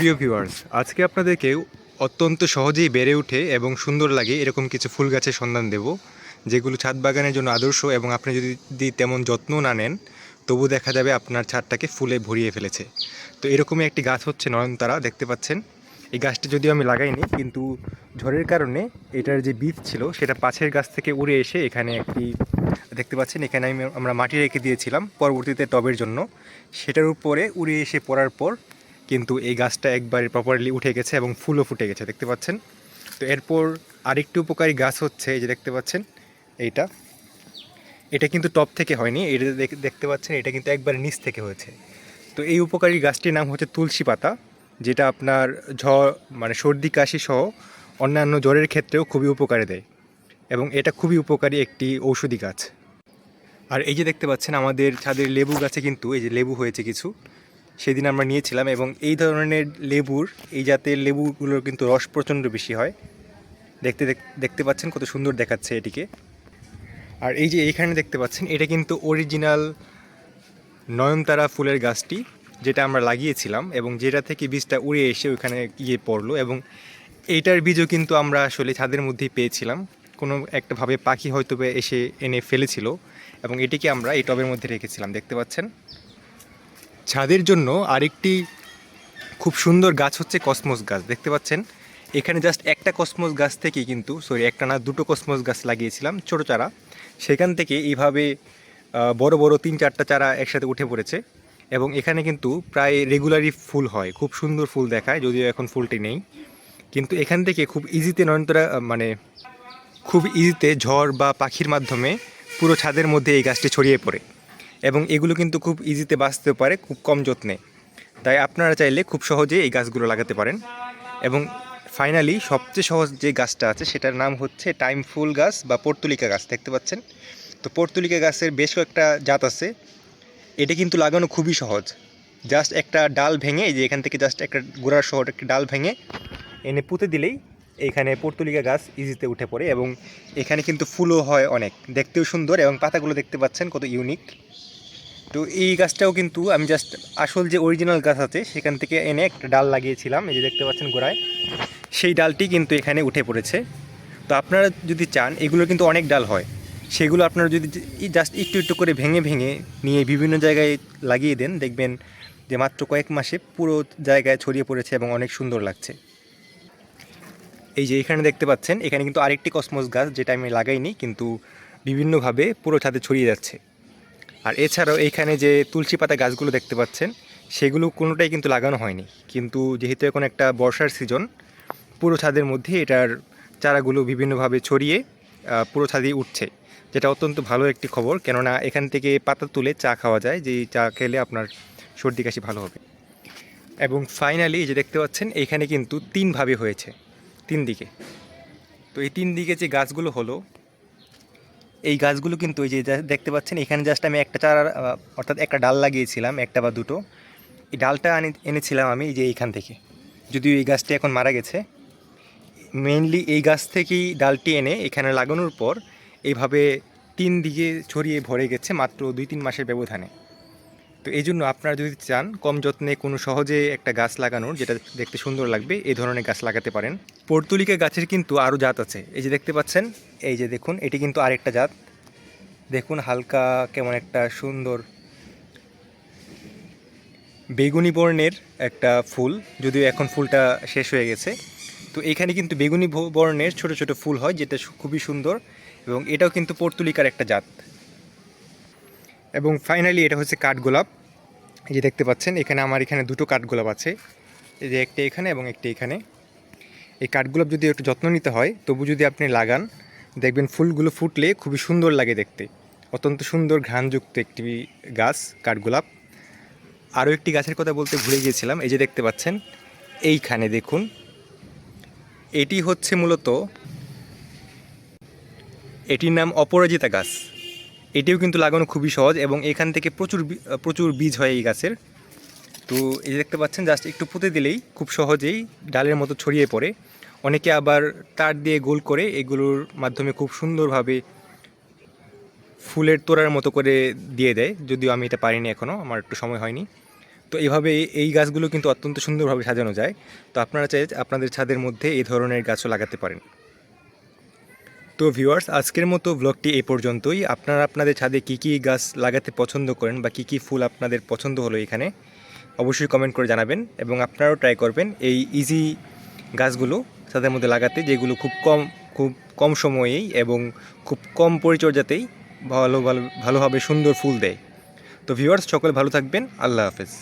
প্রিয় ভিউয়ার্স আজকে আপনাদেরকে অত্যন্ত সহজেই বেড়ে ওঠে এবং সুন্দর লাগে এরকম কিছু ফুল গাছের সন্ধান দেব, যেগুলো ছাদ বাগানের জন্য আদর্শ এবং আপনি যদি তেমন যত্ন না নেন, তবু দেখা যাবে আপনার ছাদটাকে ফুলে ভরিয়ে ফেলেছে। তো এরকমই একটি গাছ হচ্ছে নয়নতারা, দেখতে পাচ্ছেন? এই গাছটা যদিও আমি লাগাইনি, কিন্তু ঝড়ের কারণে এটার যে বীজ ছিল, সেটা পাশের গাছ থেকে উড়ে এসে এখানে একটি, দেখতে পাচ্ছেন? এখানে আমি, আমরা মাটি রেখে দিয়েছিলাম পরবর্তীতে টবের জন্য। সেটার উপরে উড়ে এসে পড়ার পর কিন্তু এই গাছটা একবারে প্রপারলি উঠে গেছে এবং ফুলও ফুটে গেছে, দেখতে পাচ্ছেন? তো এরপর আরেকটি উপকারী গাছ হচ্ছে, এই যে দেখতে পাচ্ছেন, এইটা। এটা কিন্তু টপ থেকে হয়নি, এটা দেখ- দেখতে পাচ্ছেন, এটা কিন্তু একবারে নিচ থেকে হয়েছে। তো এই উপকারী গাছটির নাম হচ্ছে তুলসী পাতা, যেটা আপনার ঝড় মানে সর্দি, কাশি সহ অন্যান্য জ্বরের ক্ষেত্রেও খুবই উপকারে দেয় এবং এটা খুবই উপকারী একটি ঔষধি গাছ। আর এই যে দেখতে পাচ্ছেন, আমাদের ছাদের লেবু গাছে কিন্তু, এই যে লেবু হয়েছে কিছু সেদিন আমরা নিয়েছিলাম এবং এই ধরনের লেবুর, এই জাতের লেবুগুলোর কিন্তু রস প্রচণ্ড বেশি হয়। দেখতে দেখতে পাচ্ছেন কত সুন্দর দেখাচ্ছে এটিকে। আর এই যে এইখানে দেখতে পাচ্ছেন, এটা কিন্তু অরিজিনাল নয়নতারা ফুলের গাছটি, যেটা আমরা লাগিয়েছিলাম এবং যেটা থেকে বীজটা উড়ে এসে ওখানে গিয়ে পড়ল এবং এইটার বীজও কিন্তু আমরা আসলে ছাদের মধ্যেই পেয়েছিলাম। কোনো একটাভাবে পাখি হয়তো এসে এনে ফেলেছিল এবং এটিকে আমরা এই টবের মধ্যে রেখেছিলাম, দেখতে পাচ্ছেন? ছাদের জন্য আরেকটি খুব সুন্দর গাছ হচ্ছে কসমস গাছ, দেখতে পাচ্ছেন? এখানে জাস্ট একটা কসমস গাছ থেকে কিন্তু সরি একটা না, দুটো কসমস গাছ লাগিয়েছিলাম, ছোটো চারা। সেখান থেকে এইভাবে বড় বড় তিন চারটা চারা একসাথে উঠে পড়েছে। এবং এখানে কিন্তু প্রায় রেগুলারই ফুল হয়, খুব সুন্দর ফুল দেখায়, যদিও এখন ফুলটি নেই। কিন্তু এখান থেকে খুব ইজিতে নয়নতরা মানে খুব ইজিতে ঝড় বা পাখির মাধ্যমে পুরো ছাদের মধ্যে এই গাছটি ছড়িয়ে পড়ে। এবং এগুলো কিন্তু খুব ইজিতে বাঁচতে পারে, খুব কম যত্নে। তাই আপনারা চাইলে খুব সহজে এই গাছগুলো লাগাতে পারেন। এবং ফাইনালি সবচেয়ে সহজ যে গাছটা আছে, সেটার নাম হচ্ছে টাইম ফুল গাছ বা পর্তুলিকা গাছ, দেখতে পাচ্ছেন? তো পর্তুলিকা গাছের বেশ কয়েকটা জাত আছে। এটা কিন্তু লাগানো খুবই সহজ। জাস্ট একটা ডাল ভেঙে যে এখান থেকে জাস্ট একটা গোড়ার শহর একটা ডাল ভেঙে এনে পুঁতে দিলেই এখানে পর্তুলিকা গাছ ইজিতে উঠে পড়ে এবং এখানে কিন্তু ফুলও হয় অনেক। দেখতেও সুন্দর এবং পাতাগুলো দেখতে পাচ্ছেন, কত ইউনিক তো এই গাছটাও কিন্তু আমি জাস্ট আসল যে অরিজিনাল গাছ আছে, সেখান থেকে এনে একটা ডাল লাগিয়েছিলাম, এই যে দেখতে পাচ্ছেন গোড়ায়। সেই ডালটি কিন্তু এখানে উঠে পড়েছে। তো আপনারা যদি চান, এগুলো কিন্তু অনেক ডাল হয়। সেগুলো আপনারা যদি জাস্ট একটু একটু করে ভেঙে ভেঙে নিয়ে বিভিন্ন জায়গায় লাগিয়ে দেন, দেখবেন যে মাত্র কয়েক মাসে পুরো জায়গায় ছড়িয়ে পড়েছে এবং অনেক সুন্দর লাগছে। এই যে এখানে দেখতে পাচ্ছেন, এখানে কিন্তু আরেকটি কসমস গাছ, যেটা আমি লাগাইনি, কিন্তু বিভিন্নভাবে পুরো ছাদে ছড়িয়ে যাচ্ছে। আর এছাড়াও এইখানে যে তুলসী পাতা গাছগুলো দেখতে পাচ্ছেন, সেগুলো কোনোটাই কিন্তু লাগানো হয়নি। কিন্তু যেহেতু এখন একটা বর্ষার সিজন, পুরো ছাদের মধ্যে এটার চারাগুলো বিভিন্নভাবে ছড়িয়ে পুরো ছাদেই উঠছে। যেটা অত্যন্ত ভালো একটি খবর, কেননা এখান থেকে পাতা তুলে চা খাওয়া যায় যে চা খেলে আপনার সর্দি কাশি ভালো হবে। এবং ফাইনালি যে দেখতে পাচ্ছেন এখানে কিন্তু তিনভাবে হয়েছে, তিন দিকে। তো এই তিন দিকে যে গাছগুলো হলো এই গাছগুলো কিন্তু ওই যে দেখতে পাচ্ছেন, এখানে জাস্ট আমি একটা চারা অর্থাৎ একটা ডাল লাগিয়েছিলাম, একটা বা দুটো। এই ডালটা আনি, এনেছিলাম আমি যে এইখান থেকে। যদিও এই গাছটি এখন মারা গেছে। মেইনলি এই গাছ থেকেই ডালটি এনে এখানে লাগানোর পর, এইভাবে তিন দিকে ছড়িয়ে ভরে গেছে মাত্র দুই তিন মাসের ব্যবধানে। তো এই জন্য আপনারা যদি চান, কম যত্নে কোনো সহজে একটা গাছ লাগানোর, যেটা দেখতে সুন্দর লাগবে, এই ধরনের গাছ লাগাতে পারেন। পর্তুলিকা গাছের কিন্তু আরও জাত আছে। এই যে দেখতে পাচ্ছেন, এই যে দেখুন, এটি কিন্তু আরেকটা জাত। দেখুন, হালকা কেমন একটা সুন্দর বেগুনি বর্ণের একটা ফুল, যদিও এখন ফুলটা শেষ হয়ে গেছে। তো এখানে কিন্তু বেগুনি বর্ণের ছোট ছোট ফুল হয়, যেটা খুবই সুন্দর, এবং এটাও কিন্তু পর্তুলিকার একটা জাত। এবং ফাইনালি এটা হচ্ছে কাঠগোলাপ এই যে দেখতে পাচ্ছেন, এখানে আমার এখানে দুটো কাঠগোলাপ আছে। এই যে একটা এখানে এবং একটা এখানে। এই কাঠগোলাপ যদি একটু যত্ন নিতে হয়, তবু যদি আপনি লাগান, দেখবেন ফুলগুলো ফুটলে খুবই সুন্দর লাগে দেখতে। অত্যন্ত সুন্দর ঘ্রাণযুক্ত একটি গাছ কাঠগোলাপ আরও একটি গাছের কথা বলতে ভুলে গিয়েছিলাম, এই যে দেখতে পাচ্ছেন, এইখানে দেখুন। এটি হচ্ছে মূলত, এটির নাম অপরাজিতা গাছ। এটিও কিন্তু লাগানো খুবই সহজ এবং এখান থেকে প্রচুর প্রচুর বীজ হয় এই গাছের। তো এই দেখতে পাচ্ছেন জাস্ট একটু পুঁতে দিলেই খুব সহজেই ডালের মতো ছড়িয়ে পড়ে। অনেকে আবার তার দিয়ে গোল করে এগুলোর মাধ্যমে খুব সুন্দরভাবে ফুলের তোড়ার মতো করে দিয়ে দেয়, যদিও আমি এটা পারিনি এখনও আমার একটু সময় হয়নি। তো এইভাবে এই- গাছগুলো কিন্তু অত্যন্ত সুন্দরভাবে সাজানো যায়। তো আপনারা চাই আপনাদের ছাদের মধ্যে এই ধরনের গাছও লাগাতে পারেন। তো ভিউয়ার্স আজকের মতো ব্লগটি এই পর্যন্তই। আপনারা আপনাদের ছাদে কী কী গাছ লাগাতে পছন্দ করেন বা কী কী ফুল আপনাদের পছন্দ হলো এখানে, অবশ্যই কমেন্ট করে জানাবেন এবং আপনারাও ট্রাই করবেন এই ইজি গাছগুলো ছাদের মধ্যে লাগাতে, যেগুলো খুব কম খুব কম সময়েই এবং খুব কম পরিচর্যাতেই ভালো ভালো, ভালোভাবে সুন্দর ফুল দেয়। তো ভিউয়ার্স সকলে ভালো থাকবেন। আল্লাহ হাফেজ।